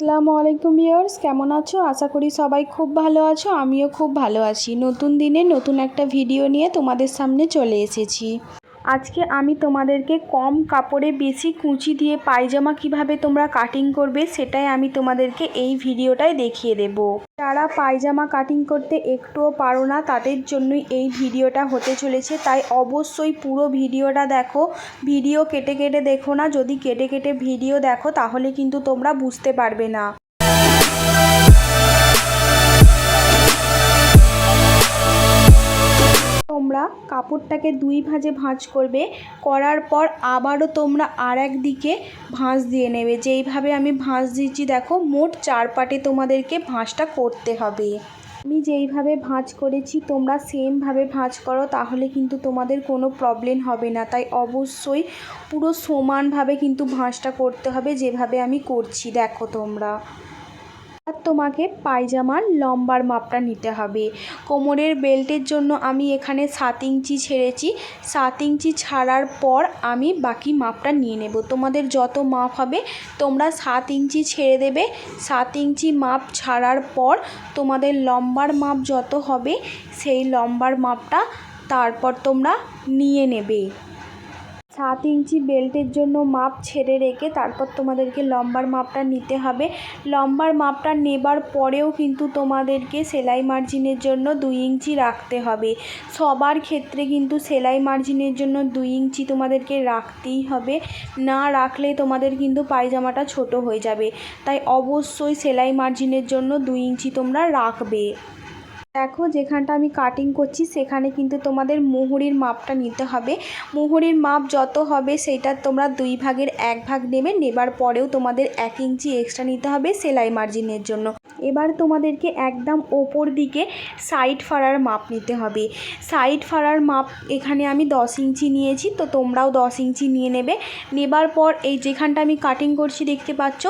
আসসালামু আলাইকুম ভিউয়ার্স, কেমন আছো? আশা করি সবাই খুব ভালো আছো, আমিও খুব ভালো আছি। নতুন দিনে নতুন একটা ভিডিও নিয়ে তোমাদের সামনে চলে এসেছি। আজকে আমি তোমাদেরকে কম কাপড়ে বেশি কুঁচি দিয়ে পায়জামা কীভাবে তোমরা কাটিং করবে সেটাই আমি তোমাদেরকে এই ভিডিওটায় দেখিয়ে দেব। যারা পায়জামা কাটিং করতে একটুও পারো না, তাদের জন্যই এই ভিডিওটা হতে চলেছে। তাই অবশ্যই পুরো ভিডিওটা দেখো। ভিডিও কেটে কেটে দেখো না, যদি কেটে কেটে ভিডিও দেখো, তাহলে কিন্তু তোমরা বুঝতে পারবে না। তোমরা কাপড়টাকে দুই ভাঁজে ভাঁজ করবে। করার পর আবারও তোমরা আর দিকে ভাঁজ দিয়ে নেবে। যেইভাবে আমি ভাঁজ দিচ্ছি দেখো মোট চার পাটে তোমাদেরকে ভাঁজটা করতে হবে। আমি যেইভাবে ভাঁজ করেছি, তোমরা সেমভাবে ভাঁজ করো, তাহলে কিন্তু তোমাদের কোনো প্রবলেম হবে না। তাই অবশ্যই পুরো সমানভাবে কিন্তু ভাঁজটা করতে হবে, যেভাবে আমি করছি, দেখো তোমরা। আর তোমাকে পায়জামার লম্বার মাপটা নিতে হবে। কোমরের বেল্টের জন্য আমি এখানে সাত ইঞ্চি ছেড়েছি। সাত ইঞ্চি ছাড়ার পর আমি বাকি মাপটা নিয়ে নেব। তোমাদের যত মাপ হবে, তোমরা সাত ইঞ্চি ছেড়ে দেবে। সাত ইঞ্চি মাপ ছাড়ার পর তোমাদের লম্বার মাপ যত হবে, সেই লম্বার মাপটা তারপর তোমরা নিয়ে নেবে। সাত ইঞ্চি বেল্টের জন্য মাপ ছেড়ে রেখে তারপর তোমাদেরকে লম্বার মাপটা নিতে হবে। লম্বার মাপটা নেবার পরেও কিন্তু তোমাদেরকে সেলাই মার্জিনের জন্য দুই ইঞ্চি রাখতে হবে। সবার ক্ষেত্রে কিন্তু সেলাই মার্জিনের জন্য দুই ইঞ্চি তোমাদেরকে রাখতেই হবে। না রাখলে তোমাদের কিন্তু পায়জামাটা ছোট হয়ে যাবে। তাই অবশ্যই সেলাই মার্জিনের জন্য দুই ইঞ্চি তোমরা রাখবে। দেখো, যেখানটা আমি কাটিং করছি, সেখানে কিন্তু তোমাদের মুহুরির মাপটা নিতে হবে। মুহুরির মাপ যত হবে সেইটা তোমরা দুই ভাগের এক ভাগ নেবে, নেবার পরেও তোমাদের এক ইঞ্চি এক্সট্রা নিতে হবে সেলাই মার্জিনের জন্য। এবার তোমাদেরকে একদম ওপর দিকে সাইড ফাড়ার মাপ নিতে হবে। সাইড ফাড়ার মাপ এখানে আমি দশ ইঞ্চি নিয়েছি, তো তোমরাও দশ ইঞ্চি নিয়ে নেবে। নেবার পর এই যেখানটা আমি কাটিং করছি দেখতে পাচ্ছ,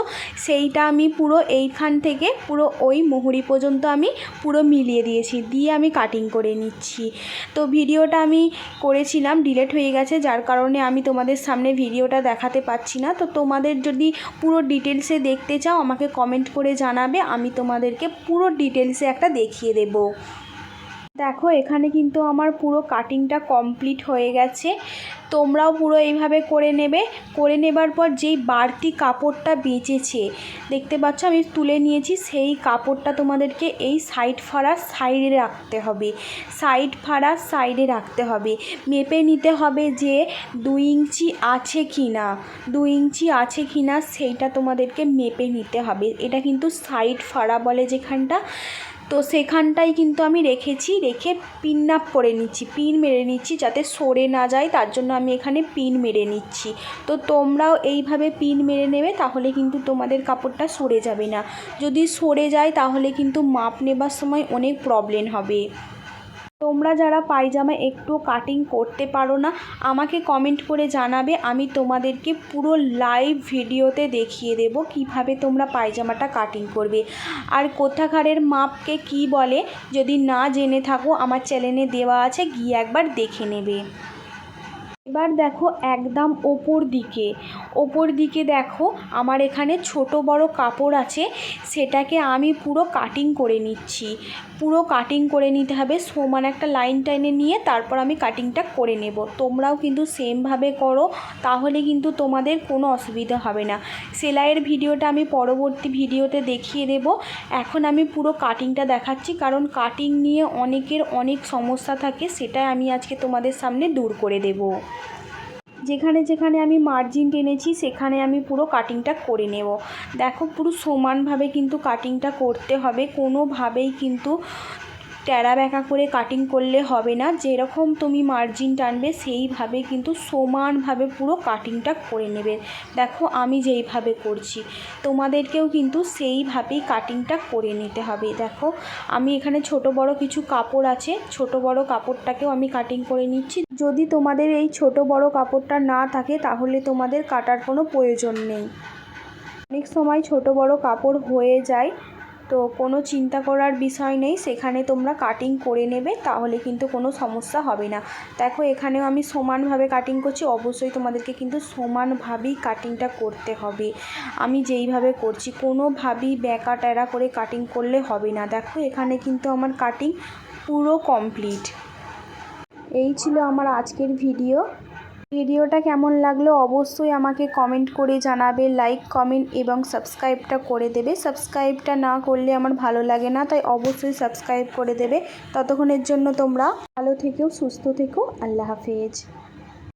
সেইটা আমি পুরো এইখান থেকে পুরো ওই মুহুরি পর্যন্ত আমি পুরো মিলিয়ে দিয়েছি, দিয়ে আমি কাটিং করে নিচ্ছি। তো ভিডিওটা আমি করেছিলাম ডিলেট হয়ে গেছে, যার কারণে আমি তোমাদের সামনে ভিডিওটা দেখাতে পাচ্ছি না। তো তোমাদের যদি পুরো ডিটেলসে দেখতে চাও, আমাকে কমেন্ট করে জানাবে, আমি তোমাদেরকে পুরো ডিটেলসে একটা দেখিয়ে দেবো। দেখো, এখানে কিন্তু আমার পুরো কাটিংটা কমপ্লিট হয়ে গেছে। তোমরাও পুরো এইভাবে করে নেবে। করে নেবার পর যেই বাড়তি কাপড়টা বেঁচেছে, দেখতে পাচ্ছ আমি তুলে নিয়েছি, সেই কাপড়টা তোমাদেরকে এই সাইড ফাড়া সাইডে রাখতে হবে। সাইড ফাড়ার সাইডে রাখতে হবে। মেপে নিতে হবে যে দুই ইঞ্চি আছে কি না দুই ইঞ্চি আছে কি না সেইটা তোমাদেরকে মেপে নিতে হবে। এটা কিন্তু সাইড ফাড়া বলে যেখানটা। তো সেখানটাই কিন্তু আমি রেখেছি, রেখে পিন নাপ করে নিচ্ছি পিন মেরে নিচ্ছি যাতে সরে না যায়, তার জন্য আমি এখানে পিন মেরে নিচ্ছি। তো তোমরাও এইভাবে পিন মেরে নেবে তাহলে কিন্তু তোমাদের কাপড়টা সরে যাবে না। যদি সরে যায় তাহলে কিন্তু মাপ নেবার সময় অনেক প্রবলেম হবে। তোমরা যারা পায়জামা একটু কাটিং করতে পারো না, আমাকে কমেন্ট করে জানাবে, আমি তোমাদেরকে পুরো লাইভ ভিডিওতে দেখিয়ে দেব কীভাবে তোমরা পায়জামাটা কাটিং করবে। আর কোথাকারের মাপকে কি বলে, যদি না জেনে থাকো, আমার চ্যানেলে দেওয়া আছে, গিয়ে একবার দেখে নেবে। এবার দেখো একদম ওপর দিকে। ওপর দিকে দেখো, আমার এখানে ছোট বড় কাপড় আছে, সেটাকে আমি পুরো কাটিং করে নিচ্ছি। পুরো কাটিং করে নিতে হবে, সমান একটা লাইন টাইনে নিয়ে তারপর আমি কাটিংটা করে নেব। তোমরাও কিন্তু সেমভাবে করো, তাহলে কিন্তু তোমাদের কোনো অসুবিধা হবে না। সেলাইয়ের ভিডিওটা আমি পরবর্তী ভিডিওতে দেখিয়ে দেব। এখন আমি পুরো কাটিংটা দেখাচ্ছি, কারণ কাটিং নিয়ে অনেকের অনেক সমস্যা থাকে, সেটাই আমি আজকে তোমাদের সামনে দূর করে দেব। যেখানে যেখানে আমি মার্জিন টেনেছি, সেখানে আমি পুরো কাটিংটা করে নেব। দেখো পুরো সমানভাবে কিন্তু কাটিংটা করতে হবে, কোনোভাবেই কিন্তু ট্যাড়া ব্যাকা করে কাটিং করলে হবে না। যেরকম তুমি মার্জিন টানবে, সেইভাবে কিন্তু সমানভাবে পুরো কাটিংটা করে নেবে। দেখো, আমি যেইভাবে করছি, তোমাদেরকেও কিন্তু সেইভাবেই কাটিংটা করে নিতে হবে। দেখো, আমি এখানে ছোট বড় কিছু কাপড় আছে, ছোট বড় কাপড়টাকেও আমি কাটিং করে নিচ্ছি। যদি তোমাদের এই ছোট বড় কাপড়টা না থাকে, তাহলে তোমাদের কাটার কোনো প্রয়োজন নেই। অনেক সময় ছোট বড় কাপড় হয়ে যায় তো কোনো চিন্তা করার বিষয় নেই, সেখানে তোমরা কাটিং করে নেবে, তাহলে কিন্তু কোনো সমস্যা হবে না। দেখো, এখানেও আমি সমানভাবে কাটিং করছি, অবশ্যই তোমাদেরকে কিন্তু সমানভাবেই কাটিংটা করতে হবে। আমি যেইভাবে করছি, কোনোভাবেই ব্যাকা ট্যারা করে কাটিং করলে হবে না। দেখো, এখানে কিন্তু আমার কাটিং পুরো কমপ্লিট এই ছিল আমার আজকের ভিডিও ভিডিওটা কেমন লাগল অবশ্যই আমাকে কমেন্ট করে জানাবে লাইক কমেন্ট এবং সাবস্ক্রাইবটা করে দেবে। সাবস্ক্রাইবটা না করলে আমার ভালো লাগে না, তাই অবশ্যই সাবস্ক্রাইব করে দেবে। ততক্ষণের জন্য তোমরা ভালো থেকেও সুস্থ থেকো। আল্লাহ হাফেজ।